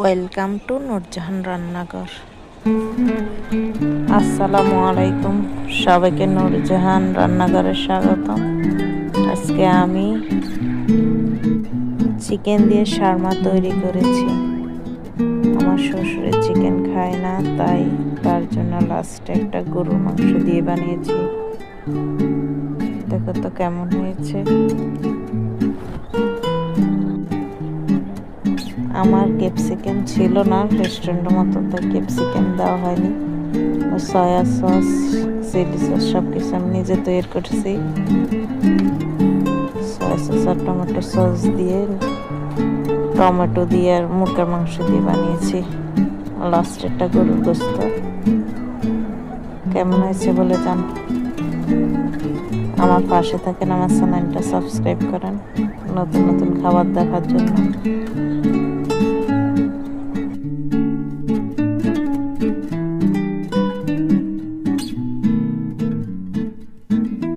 Welcome to Nurjahan রান্নাঘর। আসসালামু আলাইকুম, সবাইকে নূরজাহান রান্নাঘরে স্বাগতম। আজকে আমি চিকেন দিয়ে শার্মা তৈরি করেছি। আমার শ্বশুরের চিকেন খায় না, তাই তার জন্য লাস্টে একটা গরুর মাংস দিয়ে বানিয়েছি। দেখো তো কেমন হয়েছে। আমার ক্যাপসিকাম ছিল না রেস্টুরেন্টের মতো তাই ক্যাপসিকাম দেওয়া হয়নি। সয়া সস চিলি সস সব কিছু আমি নিজে তৈরি করছি। সয়া সস আর টমেটো সস দিয়ে, টমেটো দিয়ে আর মুরগার মাংস দিয়ে বানিয়েছি। লাস্টেরটা গরুর গোস্ত। কেমন হয়েছে বলে জান। আমার পাশে থাকেন আমার চ্যানেলটা সাবস্ক্রাইব করেন। নতুন নতুন খাবার দেখার জন্য।